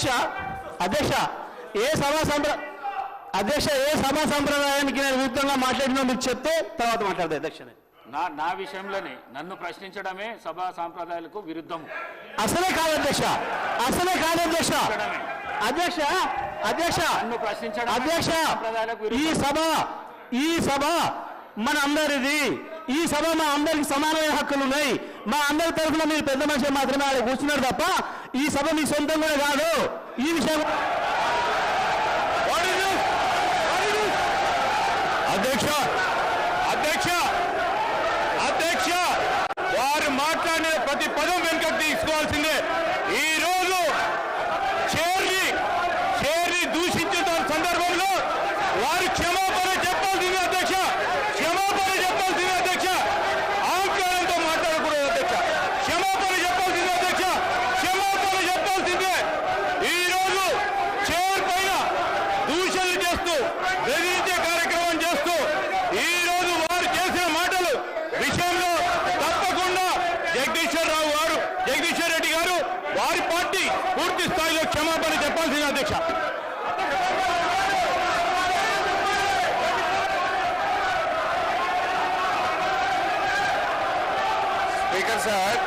అధ్యక్ష అధ్యక్ష ఏ సభా సంప్ర అధ్యక్ష ఏ సభా సంప్రదాయానికి నేను విరుద్ధంగా మాట్లాడినా మీకు చెప్తే తర్వాత మాట్లాడతా అధ్యక్ష. నా నా విషయంలోనే నన్ను ప్రశ్నించడమే సభా సాంప్రదాయాలకు విరుద్ధము అసలే కాదు అధ్యక్ష అసలే కాదు అధ్యక్ష అధ్యక్ష అధ్యక్ష నన్ను ప్రశ్నించడం అధ్యక్ష ఈ. సభ ఈ సభ మన అందరిది ఈ సభ మా అందరికి సమానమైన హక్కులు ఉన్నాయి. మా అందరి తరఫున మీరు పెద్ద మనిషి మాత్రమే ఆడ కూర్చున్నారు తప్ప ఈ సభ మీ సొంతం కూడా కాదు. ఈ విషయం అధ్యక్ష అధ్యక్ష అధ్యక్ష వారు మాట్లాడిన ప్రతి పదం వెనుకకు తీసుకోవాల్సిందే. ఈ రోజు చేరి చేరి దూషించిన సందర్భంలో వారు క్షమాపణ చెప్పాల్సిందే అధ్యక్ష క్షమాపణ చెప్పాల్సిందే అధ్యక్ష అహంకారంతో మాట్లాడకూడదు అధ్యక్ష క్షమాపణ చెప్పాల్సిందే అధ్యక్ష క్షమాపణ చెప్పాల్సిందే ఈ రోజు చైర్ పైన దూషణలు చేస్తూ బెదిరించే కార్యక్రమం చేస్తూ ఈ రోజు వారు చేసిన మాటలు విషయంలో తప్పకుండా జగదీశ్వర్ రావు గారు జగదీశ్వర్ రెడ్డి గారు వారి పార్టీ పూర్తి స్థాయిలో క్షమాపణ చెప్పాల్సింది అధ్యక్ష స్పీకర్ సార్.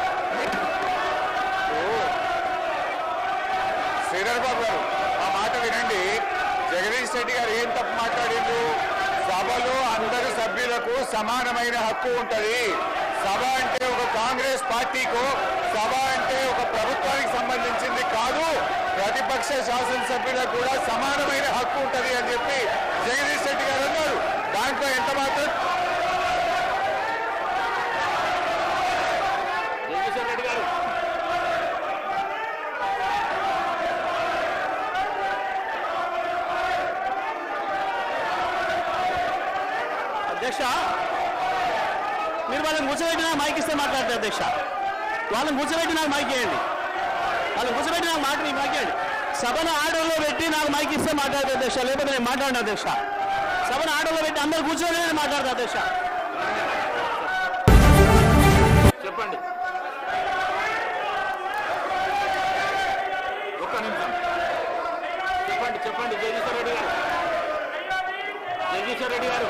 శ్రీధర్ బాబు గారు ఆ మాట వినండి. జగదీష్ రెడ్డి గారు ఏం తప్పు మాట్లాడిండు సభలో అందరు సభ్యులకు సమానమైన హక్కు ఉంటది. సభ అంటే ఒక కాంగ్రెస్ పార్టీకు సభ అంటే ఒక ప్రభుత్వానికి సంబంధించింది కాదు. ప్రతిపక్ష శాసనసభ్యులకు కూడా సమానమైన హక్కు ఉంటది అని చెప్పి జగదీష్ రెడ్డి గారు అన్నారు. దాంట్లో ఎంత మాత్రం జగదీశ్వర్ రెడ్డి గారు అధ్యక్ష. మీరు వాళ్ళని కూర్చోబెట్టి నాకు మైక్ ఇస్తే మాట్లాడతారు అధ్యక్ష. వాళ్ళని కూర్చోబెట్టి నాకు మైక్ ఇవ్వండి వాళ్ళని కూర్చోబెట్టి నాకు మాట నీ మైక్ ఇవ్వండి సభను ఆర్డర్లో పెట్టి నాకు మైక్ ఇస్తే మాట్లాడతారు అధ్యక్ష. లేకపోతే నేను మాట్లాడిన అధ్యక్ష. సభను ఆర్డర్లో పెట్టి అందరు కూర్చొని నేను మాట్లాడతా అధ్యక్ష. చెప్పండి. ఒక్క నిమిషం. చెప్పండి చెప్పండి. జగదీశ్వర్ రెడ్డి గారు. జగదీశ్వర్ రెడ్డి గారు.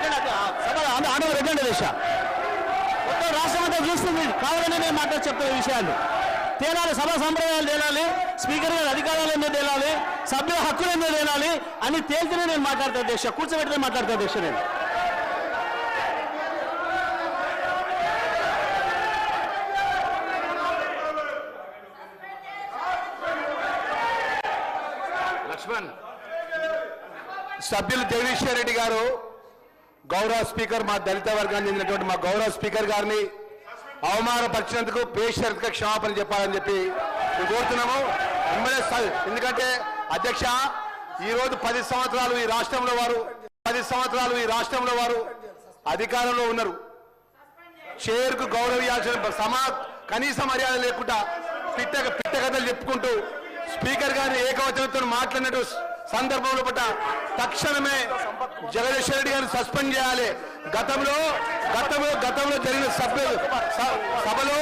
పెట్టండి అధ్య- ఆ సభ ఆడ- ఆర్డర్లో పెట్టండి అధ్యక్ష మొత్తం రాష్ట్రం అంతా చూస్తుంది. కావాలని నేను మాట్లాడి చెప్తున్న విషయాలు. తేలాలి సభా సంప్రదాయాలు తేలాలి స్పీకర్ గారి అధికారాలు ఎందుకు తేలాలి సభ్యుల హక్కులు ఎందుకు తేలాలి అని తేల్తేనే నేను మాట్లాడతా అధ్యక్ష కూర్చోబెట్టినే మాట్లాడతా అధ్యక్ష నేను. లక్ష్మణ్. సభ్యులు జగదీశ్వర్ రెడ్డి గారు గౌరవ స్పీకర్ మా దళిత వర్గానికి చెందినటువంటి మా గౌరవ స్పీకర్ గారిని అవమానపరిచినందుకు బేషరతుగా క్షమాపణ చెప్పాలని చెప్పి కోరుతున్నాము. ఎమ్మెల్యే ఎందుకంటే అధ్యక్ష ఈ రోజు పది సంవత్సరాలు ఈ రాష్ట్రంలో వారు పది సంవత్సరాలు ఈ రాష్ట్రంలో వారు అధికారంలో ఉన్నారు. చైర్కు గౌరవించాల్సిన సమా కనీస మర్యాద లేకుండా పిట్ట పిట్ట కథలు చెప్పుకుంటూ స్పీకర్ గారిని ఏకవచనంతో మాట్లాడినట్టు సందర్భంలో పట్ల తక్షణమే జగదీశ్వర రెడ్డి గారిని సస్పెండ్ చేయాలి. గతంలో గతంలో గతంలో జరిగిన సభ్యులు సభలో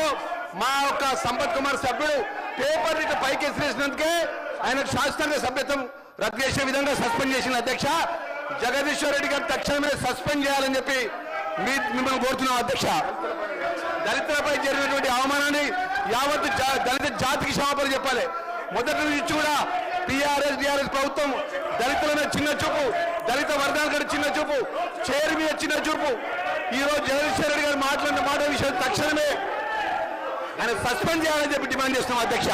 మా యొక్క సంపత్ కుమార్ సభ్యుడు పేపర్ ఇటు పైకి ఎసిరేసినందుకే ఆయనకు శాస్త్రంగా సభ్యత్వం రద్దు చేసే విధంగా సస్పెండ్ చేసిన అధ్యక్ష. జగదీశ్వర్ రెడ్డి గారు తక్షణమే సస్పెండ్ చేయాలని చెప్పి మీ మిమ్మల్ని కోరుతున్నాం అధ్యక్ష. దళితులపై జరిగినటువంటి అవమానాన్ని యావత్ జా- దళిత జాతికి క్షమాపణ చెప్పాలి. మొదటి నుంచి కూడా టీఆర్ఎస్ టీఆర్ఎస్ ప్రభుత్వం దళితుల మీద చిన్న చూపు దళిత వర్గాల చిన్న చూపు చేరు మీద చిన్న చూపు. ఈ రోజు జగదీశ్వర రెడ్డి గారు మాట్లాడిన మాట విషయం తక్షణమే ఆయన సస్పెండ్ చేయాలని చెప్పి డిమాండ్ చేస్తున్నాం అధ్యక్ష.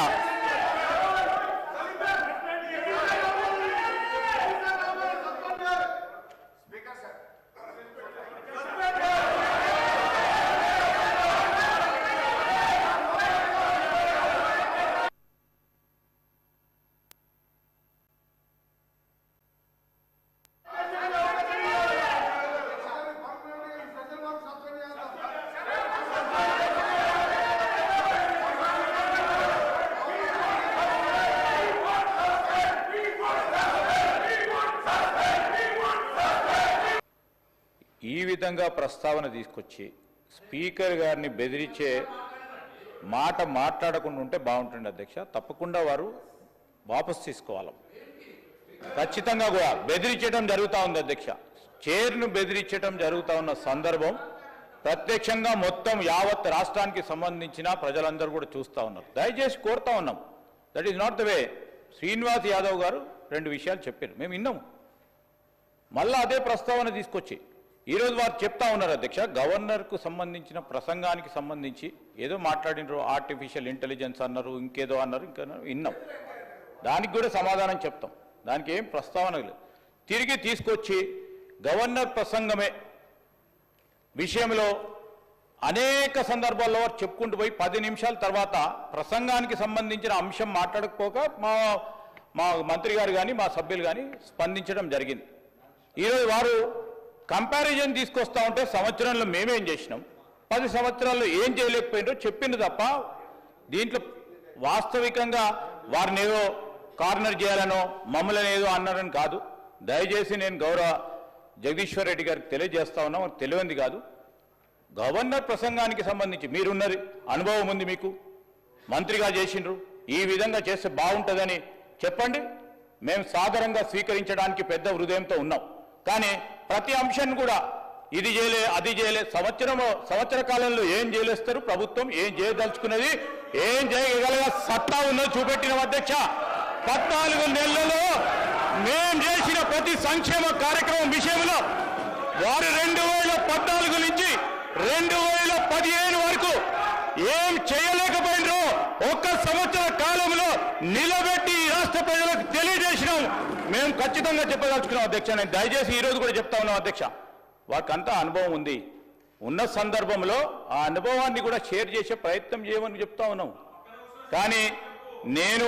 ఈ ప్రస్తావన తీసుకొచ్చి స్పీకర్ గారిని బెదిరించే మాట మాట్లాడకుండా ఉంటే బాగుంటుంది అధ్యక్ష. తప్పకుండా వారు వాపస్ తీసుకోవాలి. ఖచ్చితంగా కూడా బెదిరించడం జరుగుతూ ఉంది అధ్యక్ష. చైర్ను బెదిరించడం జరుగుతూ ఉన్న సందర్భం ప్రత్యక్షంగా మొత్తం యావత్ రాష్ట్రానికి సంబంధించిన ప్రజలందరూ కూడా చూస్తూ ఉన్నారు. దయచేసి కోరుతా ఉన్నాం. That is not the way Srinivas Yadav గారు రెండు విషయాలు చెప్పారు. మేము విన్నాము. మళ్ళా అదే ప్రస్తావన తీసుకొచ్చి ఈరోజు వారు చెప్తా ఉన్నారు అధ్యక్ష గవర్నర్కు సంబంధించిన ప్రసంగానికి సంబంధించి ఏదో మాట్లాడినారు ఆర్టిఫిషియల్ ఇంటెలిజెన్స్ అన్నారు ఇంకేదో అన్నారు ఇంకా విన్నాం. దానికి కూడా సమాధానం చెప్తాం. దానికి ఏం ప్రస్తావన లేదు. తిరిగి తీసుకొచ్చి గవర్నర్ ప్రసంగమే విషయంలో అనేక సందర్భాల్లో వారు చెప్పుకుంటూ పోయి పది నిమిషాల తర్వాత ప్రసంగానికి సంబంధించిన అంశం మాట్లాడకపోక మా మా మంత్రి గారు కానీ మా సభ్యులు కానీ స్పందించడం జరిగింది. ఈరోజు వారు కంపారిజన్ తీసుకొస్తా ఉంటే సంవత్సరంలో మేమేం చేసినాం? పది సంవత్సరాల్లో ఏం చేయలేకపోయినారో చెప్పింది తప్ప దీంట్లో వాస్తవికంగా వారిని ఏదో కార్నర్ చేయాలనో మమ్మల్ని ఏదో అన్నారని కాదు. దయచేసి నేను గౌరవ జగదీశ్వర్ రెడ్డి గారికి తెలియజేస్తా ఉన్నాం తెలియంది కాదు. గవర్నర్ ప్రసంగానికి సంబంధించి మీరున్నది అనుభవం ఉంది మీకు. మంత్రిగా చేసిండ్రు. ఈ విధంగా చేస్తే బాగుంటుందని చెప్పండి. మేము సాధారణంగా స్వీకరించడానికి పెద్ద హృదయంతో ఉన్నాం. కానీ ప్రతి అంశాన్ని కూడా ఇది చేయలే అది చేయలే. సంవత్సరము సంవత్సర కాలంలో ఏం చేయలేస్తారు? ప్రభుత్వం ఏం చేయదలుచుకున్నది? ఏం చేయగలగా సత్తా ఉన్నది చూపెట్టిన అధ్యక్ష. పద్నాలుగు నెలలలో మేం చేసిన ప్రతి సంక్షేమ కార్యక్రమం విషయంలో వారు రెండు వేల పద్నాలుగు నుంచి రెండు వేల పదిహేను వరకు ఏం చేయలేకపోయినరో ఒక్క సంవత్సర కాలంలో నిలబెట్టి ఈ రాష్ట్ర ప్రజలకు తెలియజేసినాం. మేము ఖచ్చితంగా చెప్పదలుచుకున్నాం అధ్యక్ష. నేను దయచేసి ఈ రోజు కూడా చెప్తా ఉన్నాం అధ్యక్ష. వారికంతా అనుభవం ఉంది. ఉన్న సందర్భంలో ఆ అనుభవాన్ని కూడా షేర్ చేసే ప్రయత్నం చేయమని చెప్తా ఉన్నాం. కానీ నేను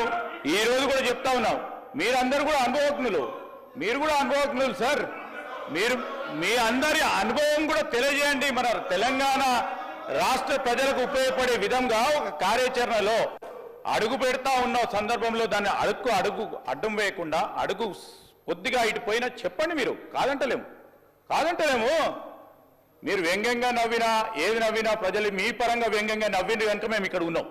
ఈ రోజు కూడా చెప్తా ఉన్నాం. మీరందరూ కూడా అనుభవజ్ఞులు. మీరు కూడా అనుభవజ్ఞులు సార్. మీరు మీ అందరి అనుభవం కూడా తెలియజేయండి. మన తెలంగాణ రాష్ట్ర ప్రజలకు ఉపయోగపడే విధంగా ఒక కార్యాచరణలో అడుగు పెడతా ఉన్న సందర్భంలో దాన్ని అడుగు అడుగు అడ్డం వేయకుండా అడుగు కొద్దిగా ఇటు పోయినా చెప్పండి మీరు. కాదంటలేము. కాదంటలేము. మీరు వ్యంగ్యంగా నవ్వినా ఏది నవ్వినా ప్రజలు మీ పరంగా వ్యంగ్యంగా నవ్వింది కనుక మేము ఇక్కడ ఉన్నాం.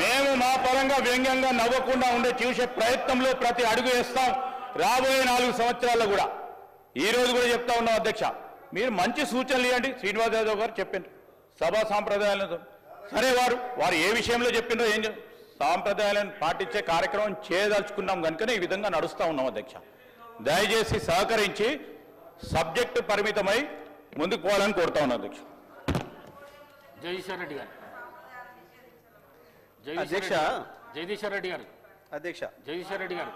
మేము మా పరంగా వ్యంగ్యంగా నవ్వకుండా ఉండే చూసే ప్రయత్నంలో ప్రతి అడుగు వేస్తాం రాబోయే నాలుగు సంవత్సరాల్లో కూడా. ఈ రోజు కూడా చెప్తా ఉన్నాం అధ్యక్ష. మీరు మంచి సూచనలు ఇవ్వండి. శ్రీనివాస్ యాదవ్ గారు చెప్పిండ్రు. సభా సాంప్రదాయాలతో సరే వారు వారు ఏ విషయంలో చెప్పిండ్రో ఏం సాంప్రదాయాలను పాటించే కార్యక్రమం చేయదలుచుకున్నాం కనుకనే ఈ విధంగా నడుస్తా ఉన్నాం అధ్యక్ష. దయచేసి సహకరించి సబ్జెక్టు పరిమితమై ముందుకు పోవాలని కోరుతా ఉన్నాం అధ్యక్ష. జగదీశ్వర్ రెడ్డి గారు. అధ్యక్ష. జగదీశ్వర్ రెడ్డి గారు. అధ్యక్ష. జగదీశ్వర్ రెడ్డి గారు.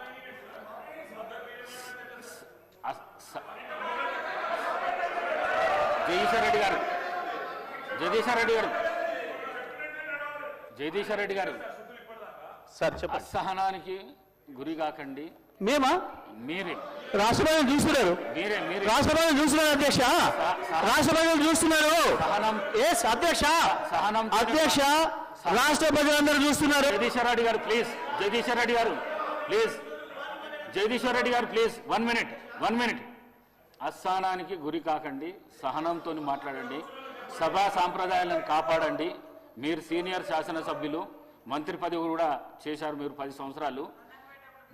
జగదీశ్వర్ రెడ్డి గారు. జగదీశ్వర్ రెడ్డి గారు. జగదీశ్వర్ రెడ్డి గారు. సార్ చెప్పండి. అసహనానికి గురి కాకండి. మేమా? మీరే. రాష్ట్రపతి చూస్తున్నారు. మీరే మీరే. రాష్ట్రపతి చూస్తున్నారు అధ్యక్ష. రాష్ట్రపతి చూస్తున్నారు. సహనం. ఎస్ అధ్యక్ష. సహనం. అధ్యక్ష రాష్ట్ర ప్రజలందరూ చూస్తున్నారు. జగదీశ్వర్ రెడ్డి గారు ప్లీజ్. జగదీశ్వర్ రెడ్డి గారు ప్లీజ్. జగదీశ్వర్ రెడ్డి గారు please. One minute one minute. అస్థానానికి గురి కాకండి సహనంతో మాట్లాడండి సభా సాంప్రదాయాలను కాపాడండి. మీరు సీనియర్ శాసనసభ్యులు మంత్రి పదవి కూడా చేశారు మీరు పది సంవత్సరాలు.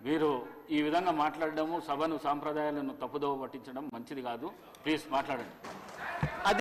మీరు ఈ విధంగా మాట్లాడడము సభను సాంప్రదాయాలను తప్పుదోవ పట్టించడం మంచిది కాదు. ప్లీజ్ మాట్లాడండి.